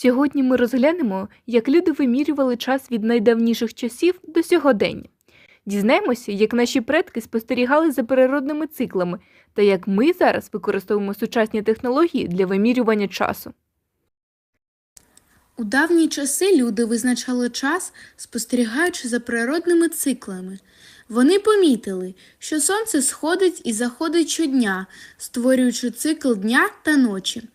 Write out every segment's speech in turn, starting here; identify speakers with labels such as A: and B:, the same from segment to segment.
A: Сьогодні ми розглянемо, як люди вимірювали час від найдавніших часів до сьогодення. Дізнаємося, як наші предки спостерігали за природними циклами та як ми зараз використовуємо сучасні технології для вимірювання часу.
B: У давні часи люди визначали час, спостерігаючи за природними циклами. Вони помітили, що сонце сходить і заходить щодня, створюючи цикл дня та ночі.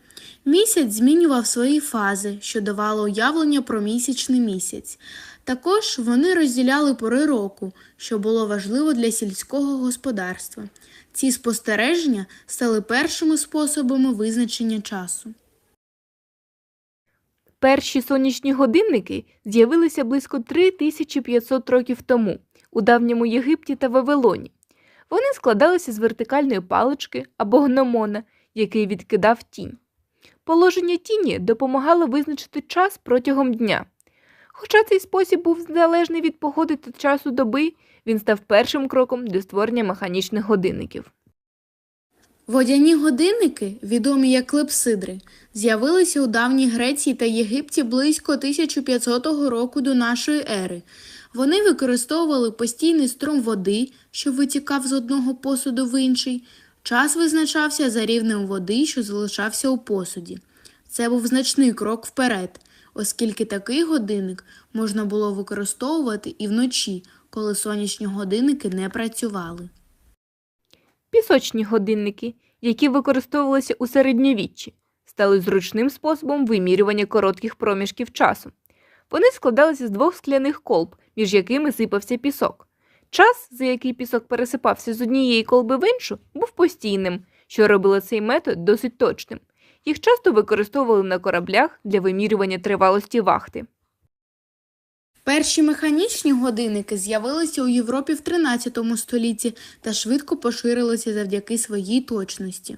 B: Місяць змінював свої фази, що давало уявлення про місячний місяць. Також вони розділяли пори року, що було важливо для сільського господарства. Ці спостереження стали першими способами визначення часу.
A: Перші сонячні годинники з'явилися близько 3500 років тому у давньому Єгипті та Вавилоні. Вони складалися з вертикальної палички або гномона, який відкидав тінь. Положення тіні допомагало визначити час протягом дня. Хоча цей спосіб був залежний від погоди та часу доби, він став першим кроком до створення механічних годинників.
B: Водяні годинники, відомі як клепсидри, з'явилися у давній Греції та Єгипті близько 1500 року до нашої ери. Вони використовували постійний струм води, що витікав з одного посуду в інший. Час визначався за рівнем води, що залишався у посуді. Це був значний крок вперед, оскільки такий годинник можна було використовувати і вночі, коли сонячні годинники не працювали.
A: Пісочні годинники, які використовувалися у середньовіччі, стали зручним способом вимірювання коротких проміжків часу. Вони складалися з двох скляних колб, між якими сипався пісок. Час, за який пісок пересипався з однієї колби в іншу, був постійним, що робило цей метод досить точним. Їх часто використовували на кораблях для вимірювання тривалості вахти.
B: Перші механічні годинники з'явилися у Європі в 13 столітті та швидко поширилися завдяки своїй точності.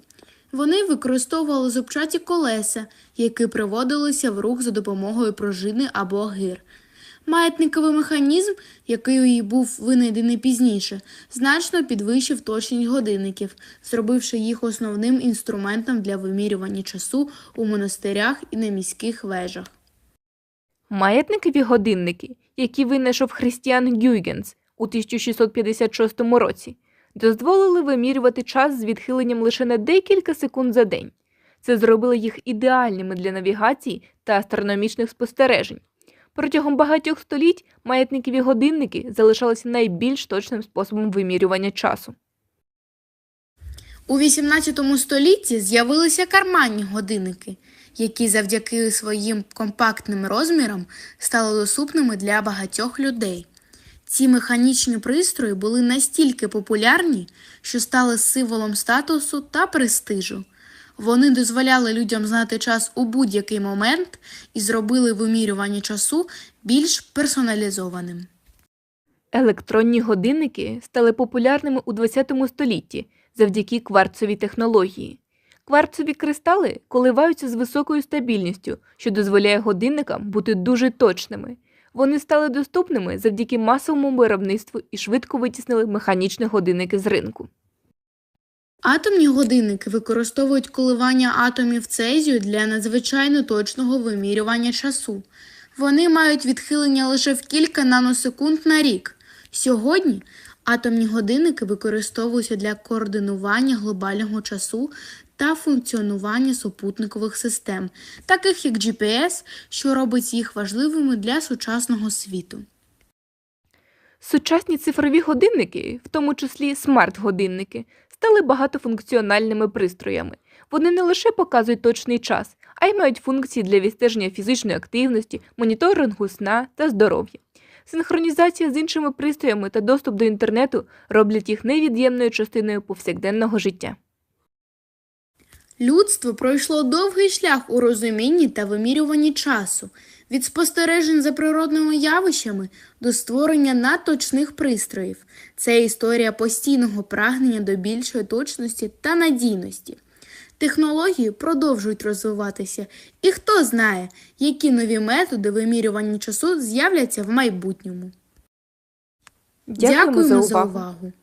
B: Вони використовували зубчаті колеса, які приводилися в рух за допомогою пружини або гир. Маятниковий механізм, який був винайдений пізніше, значно підвищив точність годинників, зробивши їх основним інструментом для вимірювання часу у монастирях і на міських вежах.
A: Маятникові годинники, які винайшов Христіан Гюйгенс у 1656 році, дозволили вимірювати час з відхиленням лише на декілька секунд за день. Це зробило їх ідеальними для навігації та астрономічних спостережень. Протягом багатьох століть маятникові годинники залишалися найбільш точним способом вимірювання часу.
B: У XVIII столітті з'явилися карманні годинники, які завдяки своїм компактним розмірам стали доступними для багатьох людей. Ці механічні пристрої були настільки популярні, що стали символом статусу та престижу. Вони дозволяли людям знати час у будь-який момент і зробили вимірювання часу більш персоналізованим.
A: Електронні годинники стали популярними у ХХ столітті завдяки кварцовій технології. Кварцові кристали коливаються з високою стабільністю, що дозволяє годинникам бути дуже точними. Вони стали доступними завдяки масовому виробництву і швидко витіснили механічні годинники з ринку.
B: Атомні годинники використовують коливання атомів цезію для надзвичайно точного вимірювання часу. Вони мають відхилення лише в кілька наносекунд на рік. Сьогодні атомні годинники використовуються для координування глобального часу та функціонування супутникових систем, таких як GPS, що робить їх важливими для сучасного світу.
A: Сучасні цифрові годинники, в тому числі смарт-годинники, стали багатофункціональними пристроями. Вони не лише показують точний час, а й мають функції для відстеження фізичної активності, моніторингу сна та здоров'я. Синхронізація з іншими пристроями та доступ до інтернету роблять їх невід'ємною частиною повсякденного життя.
B: Людство пройшло довгий шлях у розумінні та вимірюванні часу, від спостережень за природними явищами до створення надточних пристроїв. Це історія постійного прагнення до більшої точності та надійності. Технології продовжують розвиватися, і хто знає, які нові методи вимірювання часу з'являться в майбутньому.
A: Дякуємо,
B: Дякуємо
A: за увагу.
B: За увагу.